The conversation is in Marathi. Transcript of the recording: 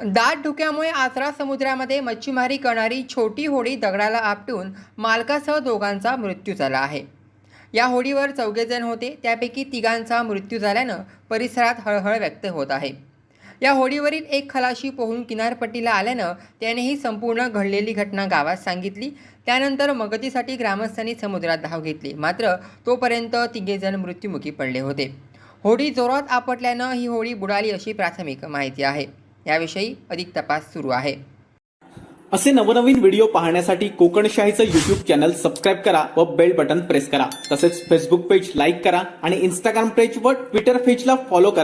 दाट धुक्यामुळे आचरा समुद्रामध्ये मच्छीमारी करणारी छोटी होडी दगडाला आपटून मालकासह दोघांचा मृत्यू झाला आहे. या होडीवर चौघेजण होते. त्यापैकी तिघांचा मृत्यू झाल्यानं परिसरात हळहळ व्यक्त होत आहे. या होडीवरील एक खलाशी पोहून किनारपट्टीला आल्यानं त्याने ही संपूर्ण घडलेली घटना गावात सांगितली. त्यानंतर मदतीसाठी ग्रामस्थांनी समुद्रात धाव घेतली. मात्र तोपर्यंत तिघेजण मृत्युमुखी पडले होते. होडी जोरात आपटल्यानं ही होडी बुडाली अशी प्राथमिक माहिती आहे. याविषयी अधिक तपास सुरू आहे. असे नवनवीन व्हिडिओ पाहण्यासाठी कोकणशाहीचं युट्यूब चॅनल सबस्क्राईब करा व बेल बटन प्रेस करा. तसेच फेसबुक पेज लाईक करा आणि इंस्टाग्राम पेज व ट्विटर पेजला फॉलो करा.